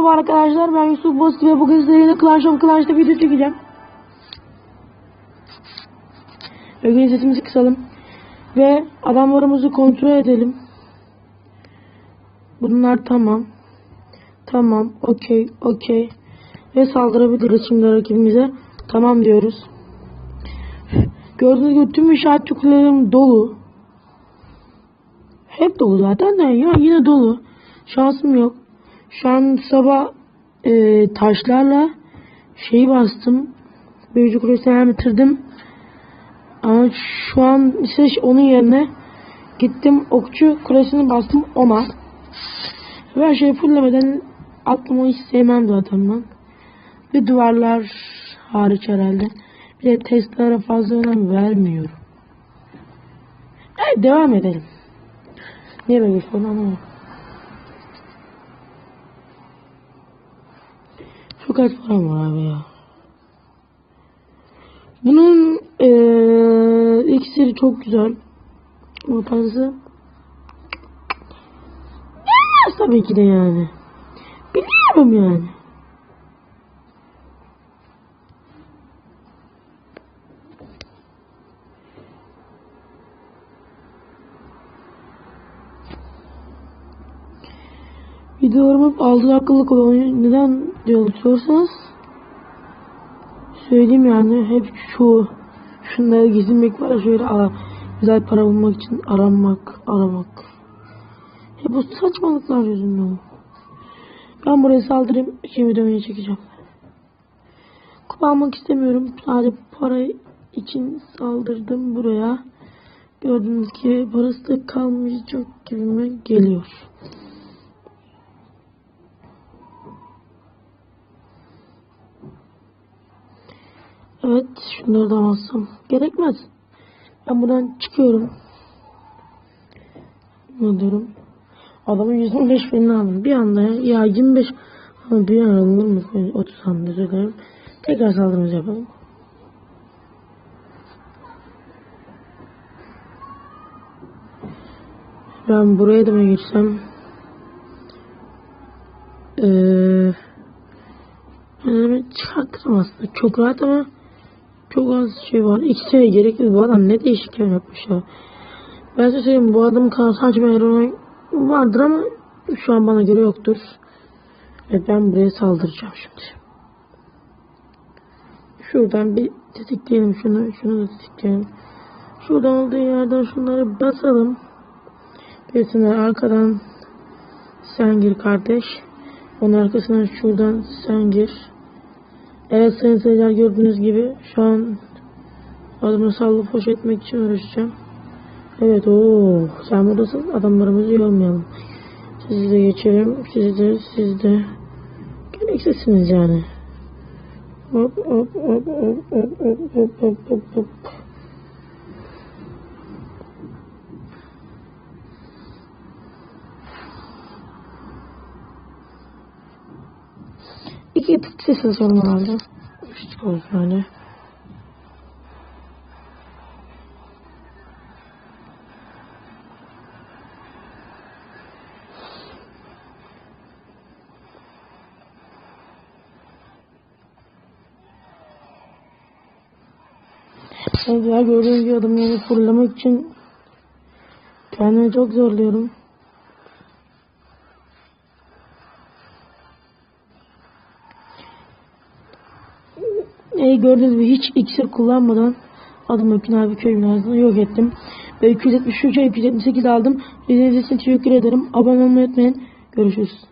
Merhaba arkadaşlar ben Yusuf Bozkır ve bugün size yine Clash of Clans'ta video çekeceğim. Bugün sesimizi kısalım. Ve adamlarımızı kontrol edelim. Bunlar tamam. Tamam. Okey. Okey. Ve saldırabiliriz şimdi rakibimize. Tamam diyoruz. Gördüğünüz gibi tüm işaret çukurlarım dolu. Hep dolu zaten de ya yine dolu. Şansım yok. Şu an sabah e, taşlarla şeyi bastım. Büyücü kulesini bitirdim. Ama şu an ise onun yerine gittim okçu kulesini bastım ona. Ve her şeyi fullemeden aklıma hiç sevmem zaten ben. Ve duvarlar hariç herhalde. Bir de testlere fazla önem vermiyorum. Evet devam edelim. Niye böyle falan anlamadım. Çok az param var abi ya. Bunun eee iksiri çok güzel. Ama parası bilmez tabii ki de yani. Biliyorum yani. Videolarım hep 6 dakikalık oluyor. Neden diye sorsanız söyleyeyim yani hep şu şunları gizlemek var şöyle ara, güzel para bulmak için aranmak aramak. Hep bu saçmalıklar yüzünden. Ben buraya saldırayım. Şimdi videoyu çekeceğim. Kupa almak istemiyorum. Sadece para için saldırdım buraya. Gördüğünüz gibi parası da kalmayacak gibime geliyor. Evet şunları da alsam gerekmez. Ben buradan çıkıyorum. Ne diyorum? Adamın 115 binini aldım. Bir anda ya, ya 25 ama bir an alınır mı? 30 hamle dilerim. Tekrar saldırımızı yapalım. Ben buraya da mı geçsem? Yani çıkartırım aslında. Çok rahat ama çok az şey var. İki sene gerekli. Bu adam ne değişik yer yapmış ya. Ben size söyleyeyim bu adamın kanası açma eroğlu vardır ama şu an bana göre yoktur. Ve ben buraya saldıracağım şimdi. Şuradan bir tetikleyelim şunu. Şunu da tetikleyelim. Şuradan olduğu yerden şunları basalım. Birisine arkadan sen gir kardeş. Onun arkasından şuradan sen gir. Evet sayın seyirciler gördüğünüz gibi şu an adımı sallı hoş etmek için uğraşacağım. Evet o sen buradasın adamlarımızı yormayalım. Sizi de geçelim. Siz de siz de gereksizsiniz yani. Hop hop hop hop hop hop hop hop hop hop. İki ses yazıyorum herhalde. Üç olsun yani. Evet ya gördüğünüz gibi adamları fırlamak için kendimi çok zorluyorum. E, gördüğünüz gibi hiç iksir kullanmadan adımı Pınar bir köy binasını yok ettim. Ve 273 278 aldım. İzlediğiniz için teşekkür ederim. Abone olmayı unutmayın. Görüşürüz.